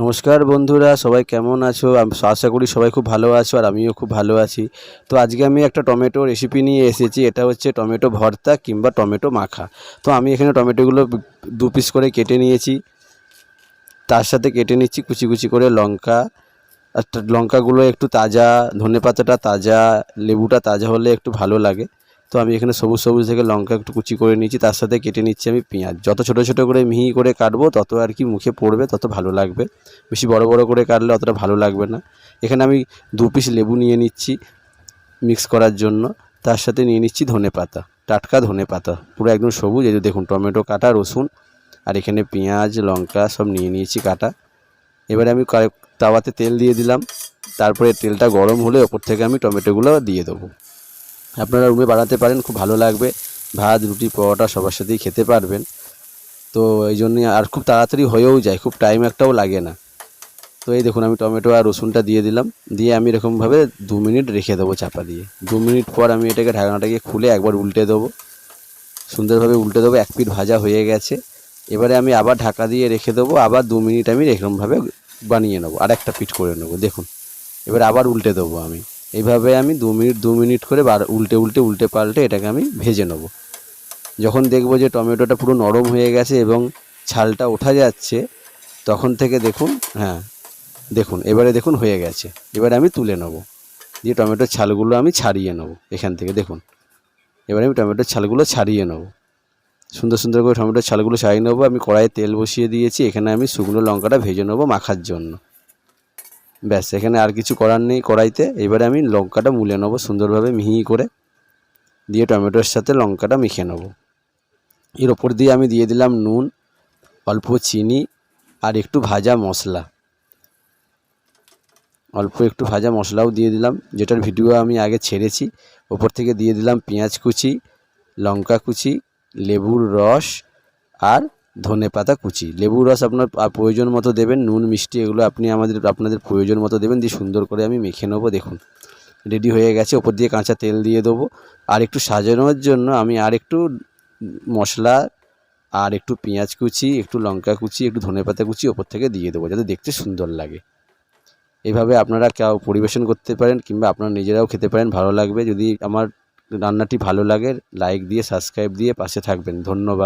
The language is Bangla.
নমস্কার বন্ধুরা, সবাই কেমন আছো? আশা করি সবাই খুব ভালো আছো আর আমিও খুব ভালো আছি। তো আজকে আমি একটা টমেটো রেসিপি নিয়ে এসেছি, এটা হচ্ছে টমেটো ভর্তা কিংবা টমেটো মাখা। তো আমি এখানে টমেটোগুলো দু পিস করে কেটে নিয়েছি। তার সাথে কেটে নিচ্ছি কুচি কুচি করে লঙ্কা। আর লঙ্কাগুলো একটু তাজা, ধনেপাতাটা তাজা, লেবুটা তাজা হলে একটু ভালো লাগে। তো আমি এখানে সবুজ সবুজ থেকে লঙ্কা একটু কুচি করে নিয়েছি, তার সাথে কেটে নিচ্ছি আমি পেঁয়াজ। যত ছোটো ছোটো করে মিহি করে কাটবো, তত আর কি মুখে পড়বে, তত ভালো লাগবে। বেশি বড় বড় করে কাটলে অতটা ভালো লাগবে না। এখানে আমি দু পিস লেবু নিয়ে নিচ্ছি মিক্স করার জন্য। তার সাথে নিয়ে নিচ্ছি ধনে পাতা, টাটকা ধনে পাতা, পুরো একদম সবুজ। এই যে দেখুন, টমেটো কাটা, রসুন আর এখানে পেঁয়াজ, লঙ্কা সব নিয়ে নিয়েছি কাটা। এবারে আমি তাওয়াতে তেল দিয়ে দিলাম। তারপরে তেলটা গরম হলে ওপর থেকে আমি টমেটোগুলো দিয়ে দেবো। আপনারা রুমে বানাতে পারেন, খুব ভালো লাগবে। ভাত, রুটি, পরোটা সবার সাথেই খেতে পারবেন। তো এই জন্যে আর খুব তাড়াতাড়ি হয়েও যায়, খুব টাইম একটাও লাগে না। তো এই দেখুন, আমি টমেটো আর রসুনটা দিয়ে দিলাম। দিয়ে আমি এরকমভাবে দু মিনিট রেখে দেবো চাপা দিয়ে। দু মিনিট পর আমি এটাকে ঢাকনাটাকে খুলে একবার উল্টে দেবো। সুন্দরভাবে উল্টে দেবো, এক পিঠ ভাজা হয়ে গেছে। এবারে আমি আবার ঢাকা দিয়ে রেখে দেবো, আবার দু মিনিট আমি এরকমভাবে বানিয়ে নেব। আর একটা পিঠ করে নেব, দেখুন। এবার আবার উল্টে দেবো আমি। এইভাবে আমি দু মিনিট দু মিনিট করে বার, উল্টে উল্টে উল্টে পাল্টে এটাকে আমি ভেজে নেব। যখন দেখব যে টমেটোটা পুরো নরম হয়ে গেছে এবং ছালটা ওঠা যাচ্ছে, তখন থেকে দেখুন হ্যাঁ দেখুন, এবারে দেখুন হয়ে গেছে। এবারে আমি তুলে নেব। দিয়ে টমেটোর ছালগুলো আমি ছাড়িয়ে নেব এখান থেকে, দেখুন। এবারে আমি টমেটোর ছালগুলো ছাড়িয়ে নেব। সুন্দর সুন্দর করে টমেটোর ছালগুলো ছাড়িয়ে নেব। আমি কড়াইয়ে তেল বসিয়ে দিয়েছি। এখানে আমি শুকনো লঙ্কাটা ভেজে নেব মাখার জন্য। ব্যাস, এখানে আর কিছু করার নেই কড়াইতে। এবারে আমি লঙ্কাটা মুলে নেব সুন্দরভাবে মিহি করে। দিয়ে টমেটোর সাথে লঙ্কাটা মেখে নেব। এর ওপর দিয়ে আমি দিয়ে দিলাম নুন, অল্প চিনি আর একটু ভাজা মশলা। অল্প একটু ভাজা মশলাও দিয়ে দিলাম। যেটার ভিডিও আমি আগে ছেড়েছি, ওপর থেকে দিয়ে দিলাম পেঁয়াজ কুচি, লঙ্কা কুচি, লেবুর রস আর ধনে পাতা, কুচি। লেবুর রস আপনার প্রয়োজন মতো দেবেন, নুন, মিষ্টি এগুলো আপনি আমাদের, আপনাদের প্রয়োজন মতো দেবেন, দিয়ে সুন্দর করে আমি মেখে নেব, দেখুন। রেডি হয়ে গেছে, ওপর দিয়ে কাঁচা তেল দিয়ে দেবো। আর একটু সাজানোর জন্য আমি আর একটু মশলা, আর একটু পেঁয়াজ কুচি, একটু লঙ্কা কুচি, একটু ধনেপাতা কুচি ওপর থেকে দিয়ে দেবো, যাতে দেখতে সুন্দর লাগে। এভাবে আপনারা কেউ পরিবেশন করতে পারেন, কিংবা আপনারা নিজেরাও খেতে পারেন, ভালো লাগবে। যদি আমার রান্নাটি ভালো লাগে লাইক দিয়ে সাবস্ক্রাইব দিয়ে পাশে থাকবেন। ধন্যবাদ।